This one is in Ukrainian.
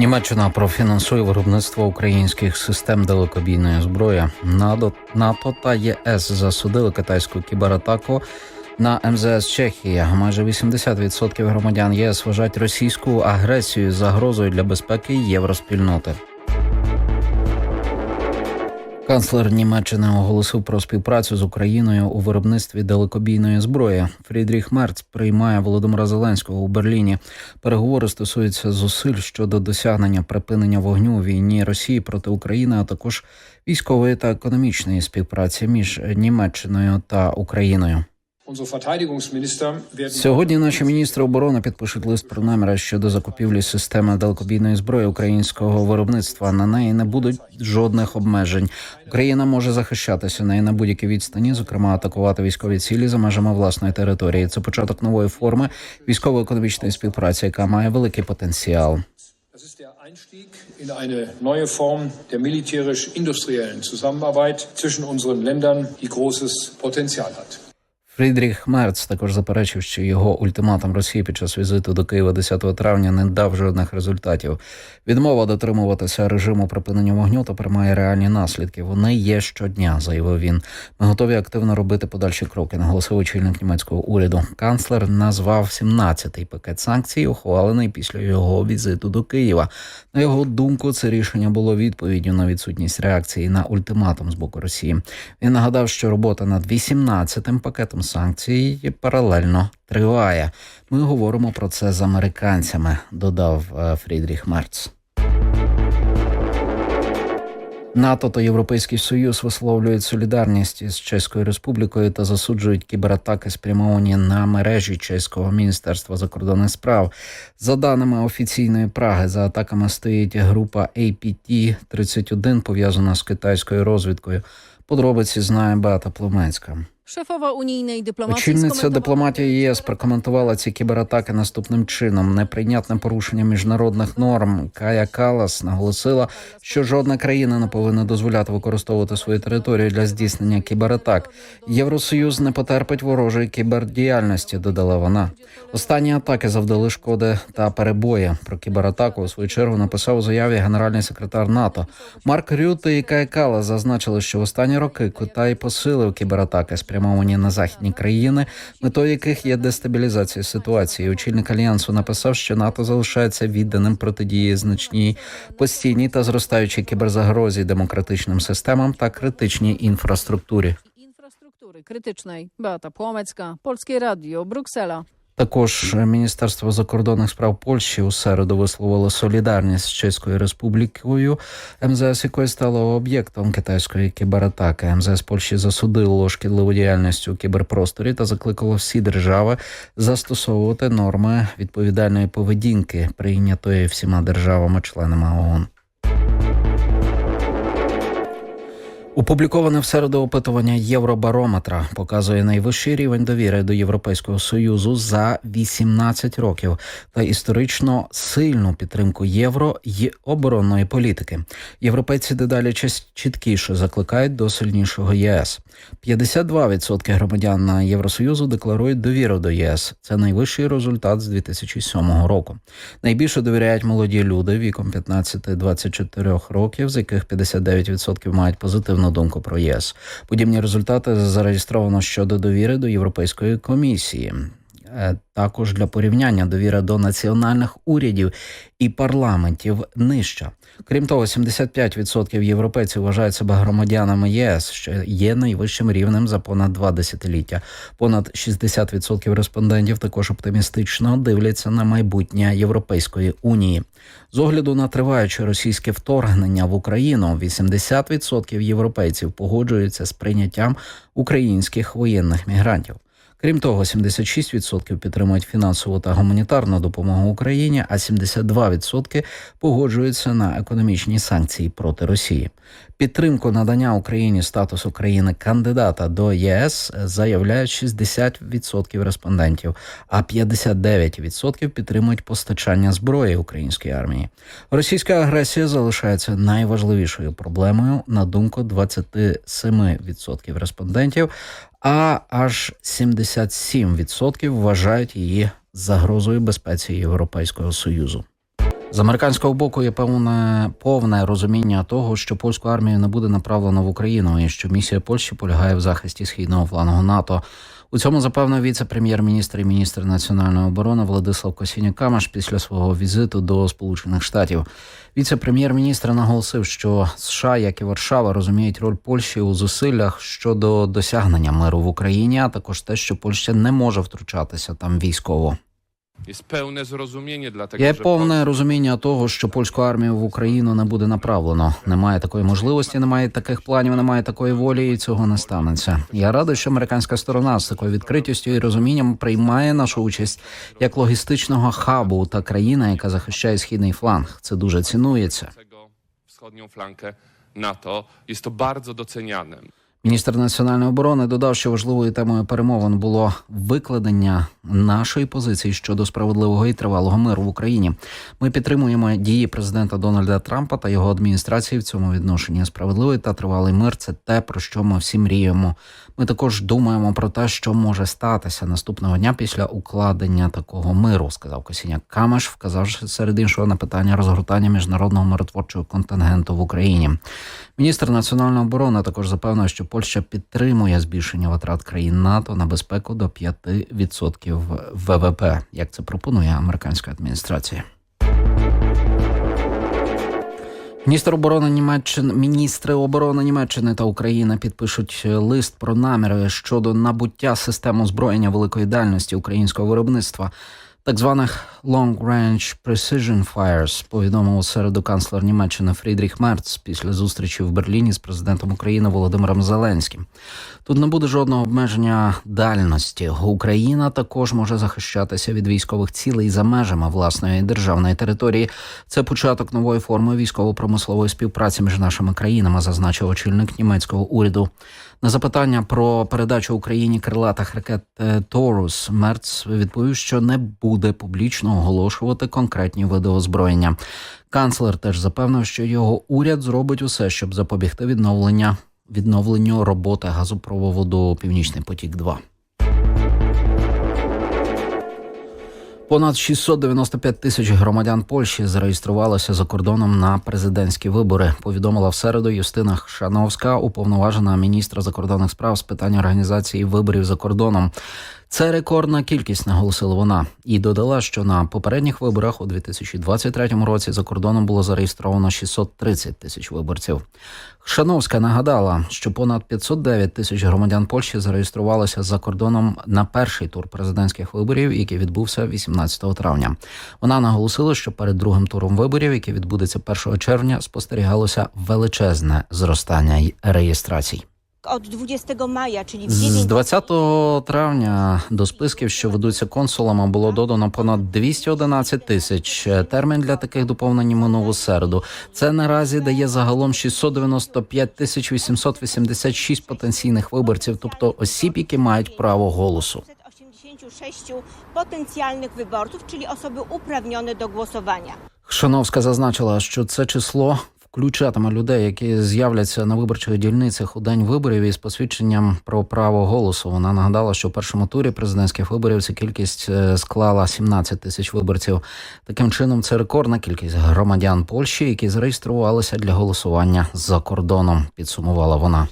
Німеччина профінансує виробництво українських систем далекобійної зброї. НАТО, НАТО та ЄС засудили китайську кібератаку на МЗС Чехії. Майже 80% громадян ЄС вважають російську агресію загрозою для безпеки євроспільноти. Канцлер Німеччини оголосив про співпрацю з Україною у виробництві далекобійної зброї. Фрідріх Мерц приймає Володимира Зеленського у Берліні. Переговори стосуються зусиль щодо досягнення припинення вогню у війні Росії проти України, а також військової та економічної співпраці між Німеччиною та Україною. Сьогодні наші міністри оборони підпишуть лист про наміри щодо закупівлі системи далекобійної зброї українського виробництва. На неї не будуть жодних обмежень. Україна може захищатися неї на будь-якій відстані, зокрема атакувати військові цілі за межами власної території. Це початок нової форми військово-економічної співпраці, яка має великий потенціал. Das ist der Einstieg in eine neue Form der militärisch-industriellen Zusammenarbeit zwischen unseren Ländern, die großes Potenzial hat. Фрідріх Мерц також заперечив, що його ультиматум Росії під час візиту до Києва 10 травня не дав жодних результатів. Відмова дотримуватися режиму припинення вогню та приймає реальні наслідки. Вони є щодня, заявив він. Ми готові активно робити подальші кроки. Наголосив очільник німецького уряду. Канцлер назвав 17-й пакет санкцій, ухвалений після його візиту до Києва. На його думку, це рішення було відповіддю на відсутність реакції на ультиматум з боку Росії. Він нагадав, що робота над 18-тим пакетом санкцій паралельно триває. Ми говоримо про це з американцями, додав е, Фрідріх Мерц. НАТО та Європейський Союз висловлюють солідарність із Чеською Республікою та засуджують кібератаки, спрямовані на мережі Чеського міністерства закордонних справ. За даними офіційної Праги, за атаками стоїть група APT-31, пов'язана з китайською розвідкою. Подробиці знає Беата Пломенська. Шефова унійної дипломатії Очільниця дипломатії ЄС прокоментувала ці кібератаки наступним чином: неприйнятне порушення міжнародних норм. Кая Калас наголосила, що жодна країна не повинна дозволяти використовувати свою територію для здійснення кібератак. Євросоюз не потерпить ворожої кібердіяльності. Додала вона. Останні атаки завдали шкоди та перебої. Про кібератаку у свою чергу написав у заяві генеральний секретар НАТО Марк Рюте і Кая Калас зазначили, що в останні роки Китай посилив кібератаки спрямовані на західні країни, метою яких є дестабілізація ситуації. Очільник альянсу написав, що НАТО залишається відданим протидії значній постійній та зростаючій кіберзагрозі демократичним системам та критичній інфраструктурі. інфраструктури критичної. Beata Płomecka, Польське радіо, Bruksela. Також Міністерство закордонних справ Польщі у середу висловило солідарність з Чеською Республікою, МЗС якої стало об'єктом китайської кібератаки. МЗС Польщі засудило шкідливу діяльність у кіберпросторі та закликало всі держави застосовувати норми відповідальної поведінки, прийнятої всіма державами-членами ООН. Опубліковане в середу опитування Євробарометра показує найвищий рівень довіри до Європейського союзу за 18 років та історично сильну підтримку євро й оборонної політики. Європейці дедалі чіткіше закликають до сильнішого ЄС. 52% громадян на Євросоюзу декларують довіру до ЄС. Це найвищий результат з 2007 року. Найбільше довіряють молоді люди віком 15-24 років, з яких 59% мають позитивну думку про ЄС. Подібні результати зареєстровано щодо довіри до Європейської комісії. Е, Також для порівняння довіра до національних урядів і парламентів нижча. Крім того, 75% європейців вважають себе громадянами ЄС, що є найвищим рівнем за понад два десятиліття. Понад 60% респондентів також оптимістично дивляться на майбутнє Європейської унії. З огляду на триваюче російське вторгнення в Україну, 80% європейців погоджуються з прийняттям українських воєнних мігрантів. Крім того, 76% підтримують фінансову та гуманітарну допомогу Україні, а 72% погоджуються на економічні санкції проти Росії. Підтримку надання Україні статусу країни кандидата до ЄС заявляють 60% респондентів, а 59% підтримують постачання зброї українській армії. Російська агресія залишається найважливішою проблемою на думку 27% респондентів, а аж 77% вважають її загрозою безпеці Європейського союзу. З американського боку є певне повне розуміння того, що польську армію не буде направлено в Україну, і що місія Польщі полягає в захисті східного флангу НАТО. У цьому запевнив віце-прем'єр-міністр і міністр національної оборони Владислав Косіння Камаш після свого візиту до Сполучених Штатів. Віце-прем'єр-міністр наголосив, що США, як і Варшава, розуміють роль Польщі у зусиллях щодо досягнення миру в Україні, а також те, що Польща не може втручатися там військово. Є że повне розуміння того, що польську армію в Україну не буде направлено. Немає такої можливості, немає таких планів, немає такої волі, і цього не станеться. Я радий, що американська сторона з такою відкритістю і розумінням приймає нашу участь як логістичного хабу та країна, яка захищає східний фланг. Це дуже цінується. wschodnią flankę NATO jest to bardzo doceniane. Міністр національної оборони додав, що важливою темою перемовин було викладення нашої позиції щодо справедливого і тривалого миру в Україні. Ми підтримуємо дії президента Дональда Трампа та його адміністрації в цьому відношенні. Справедливий та тривалий мир це те, про що ми всі мріємо. Ми також думаємо про те, що може статися наступного дня після укладення такого миру, сказав Косіняк Камеш, вказавши серед іншого на питання розгортання міжнародного миротворчого контингенту в Україні. Міністр національної оборони також запевнив, що Польща підтримує збільшення витрат країн НАТО на безпеку до 5% ВВП, як це пропонує американська адміністрація. Міністр оборони Німеччини, міністри оборони Німеччини та України підпишуть лист про наміри щодо набуття систем озброєння великої дальності українського виробництва, так званих Long Range Precision Fires, повідомив у середу канцлер Німеччини Фрідріх Мерц після зустрічі в Берліні з президентом України Володимиром Зеленським. Тут не буде жодного обмеження дальності. Україна також може захищатися від військових цілей за межами власної державної території. Це початок нової форми військово-промислової співпраці між нашими країнами, зазначив очільник німецького уряду. На запитання про передачу Україні крилатих ракет е, Торус Мерц відповів, що не буде публічно оголошувати конкретні види озброєння. Канцлер теж запевнив, що його уряд зробить усе, щоб запобігти відновлення відновленню роботи газопроводу Північний потік 2 Понад 695 тисяч громадян Польщі зареєструвалися за кордоном на президентські вибори. Повідомила в середу Юстина Шановська, уповноважена міністра закордонних справ з питань організації виборів за кордоном. Це рекордна кількість, наголосила вона, і додала, що на попередніх виборах у 2023 році за кордоном було зареєстровано 630 тисяч виборців. Шановська нагадала, що понад 509 тисяч громадян Польщі зареєструвалися за кордоном на перший тур президентських виборів, який відбувся 18 травня. Вона наголосила, що перед другим туром виборів, який відбудеться 1 червня, спостерігалося величезне зростання реєстрацій. Od 20 maja, czyli w З 9 20 травня до списків, що ведуться консулами, було додано понад 211 тисяч. Термін для таких доповнень минув у середу. Це наразі дає загалом 695 тисяч 886 потенційних виборців, тобто осіб, які мають право голосу. 86 potencjalnych wyborców, czyli osoby uprawnione do głosowania. Шановська зазначила, що це число включатиме людей, які з'являться на виборчих дільницях у день виборів із посвідченням про право голосу. Вона нагадала, що в першому турі президентських виборів ця кількість е, склала 17 тисяч виборців. Таким чином, це рекордна кількість громадян Польщі, які зареєструвалися для голосування за кордоном. Підсумувала вона.